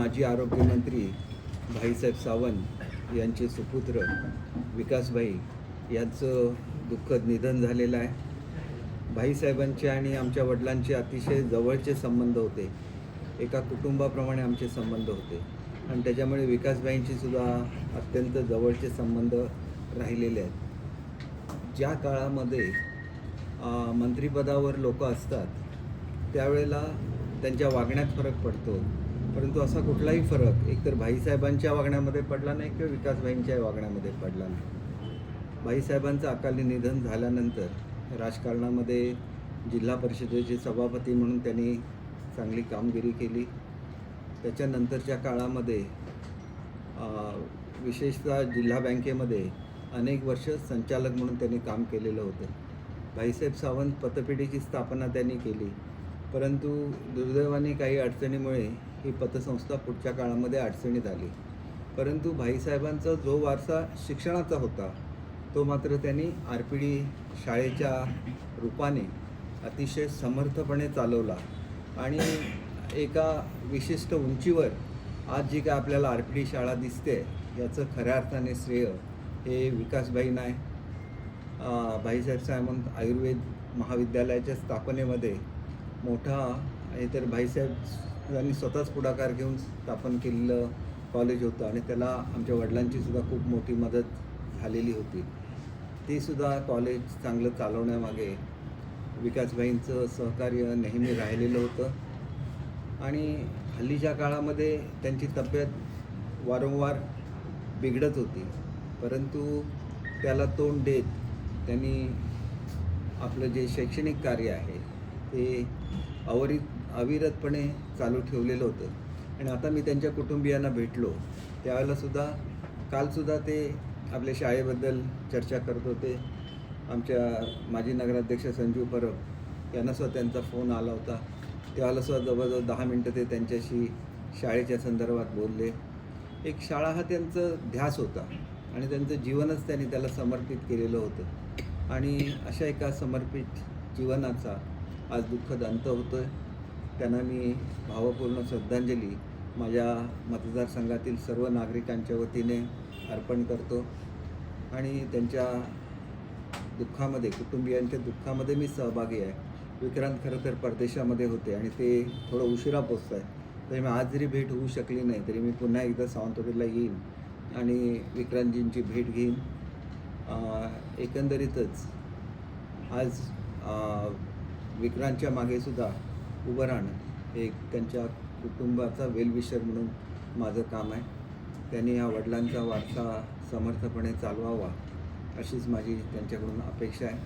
माजी आरोग्यमंत्री भाईसाहेब सावंत यांचे सुपुत्र विकासभाई यांचं दुःखद निधन झालेलं आहे. भाईसाहेबांचे आणि आमच्या वडिलांचे अतिशय जवळचे संबंध होते. एका कुटुंबाप्रमाणे आमचे संबंध होते. आणि त्याच्यामुळे विकासभाईंशी सुद्धा अत्यंत जवळचे संबंध राहिलेले आहेत. ज्या काळामध्ये मंत्रिपदावर लोक असतात त्यावेळेला त्यांच्या वागण्यात फरक पडतो. परंतु असा कुठलाही फरक एकतर भाईसाहेबांच्या वागण्यामध्ये पडला नाही किंवा विकासभाईंच्या वागण्यामध्ये पडला नाही. भाईसाहेबांचं अकाली निधन झाल्यानंतर राजकारणामध्ये जिल्हा परिषदेचे सभापती म्हणून त्यांनी चांगली कामगिरी केली. त्याच्यानंतरच्या काळामध्ये विशेषतः जिल्हा बँकेमध्ये अनेक वर्ष संचालक म्हणून त्यांनी काम केलेलं होतं. भाईसाहेब सावंत पतपेढीची स्थापना त्यांनी केली. परंतु दुर्दैवाने काही अडचणीमुळे ही पतसंस्था पुढच्या काळामध्ये अडचणीत आली. परंतु भाईसाहेबांचा जो वारसा शिक्षणाचा होता तो मात्र त्यांनी आर पी डी शाळेच्या रूपाने अतिशय समर्थपणे चालवला. आणि एका विशिष्ट उंचीवर आज जी काय आपल्याला आर पी डी शाळा दिसते याचं खऱ्या अर्थाने श्रेय हे विकासभाई नाय भाईसाहेब सावंत आयुर्वेद महाविद्यालयाच्या स्थापनेमध्ये मोठा आणि तर भाईसाहेब यांनी स्वतःच पुढाकार घेऊन स्थापन केलेलं कॉलेज होतं आणि त्याला आमच्या वडिलांची सुद्धा खूप मोठी मदत झालेली होती. ते सुद्धा कॉलेज चांगलं चालवण्यामागे विकासभाईंचं सहकार्य नेहमी राहिलेलं होतं. आणि हल्लीच्या काळामध्ये त्यांची तब्येत वारंवार बिघडत होती. परंतु त्याला तोंड देत त्यांनी आपलं जे शैक्षणिक कार्य आहे ते अवरित अविरतपणे चालू ठेवलेलं होतं. आणि आता मी त्यांच्या कुटुंबियांना भेटलो. त्यावेळेलासुद्धा कालसुद्धा ते आपल्या शाळेबद्दल चर्चा करत होते. आमच्या माजी नगराध्यक्ष संजीव परब यांनासुद्धा त्यांचा फोन आला होता. त्यावेळेलासुद्धा जवळजवळ दहा मिनटं ते त्यांच्याशी शाळेच्या संदर्भात बोलले. एक शाळा हा त्यांचं ध्यास होता. आणि त्यांचं जीवनच त्यांनी त्याला समर्पित केलेलं होतं. आणि अशा एका समर्पित जीवनाचा आज दुःखद अंत होतो आहे त्यांना मी भावपूर्ण श्रद्धांजली माझ्या मतदारसंघातील सर्व नागरिकांच्या वतीने अर्पण करतो. आणि त्यांच्या दुःखामध्ये कुटुंबियांच्या दुःखामध्ये मी सहभागी आहे. विक्रांत खरं तर परदेशामध्ये होते आणि ते थोडं उशिरा पोचत आहे तरी मी आज जरी भेट होऊ शकली नाही तरी मी पुन्हा एकदा सावंतवाडीला येईन आणि विक्रांतजींची भेट घेईन. एकंदरीतच आज विक्रांतच्या मागेसुद्धा उभं राहणं हे त्यांच्या कुटुंबाचा वेलविशर म्हणून माझं काम आहे. त्यांनी या वडिलांचा वारसा समर्थपणे चालवावा अशीच माझी त्यांच्याकडून अपेक्षा आहे.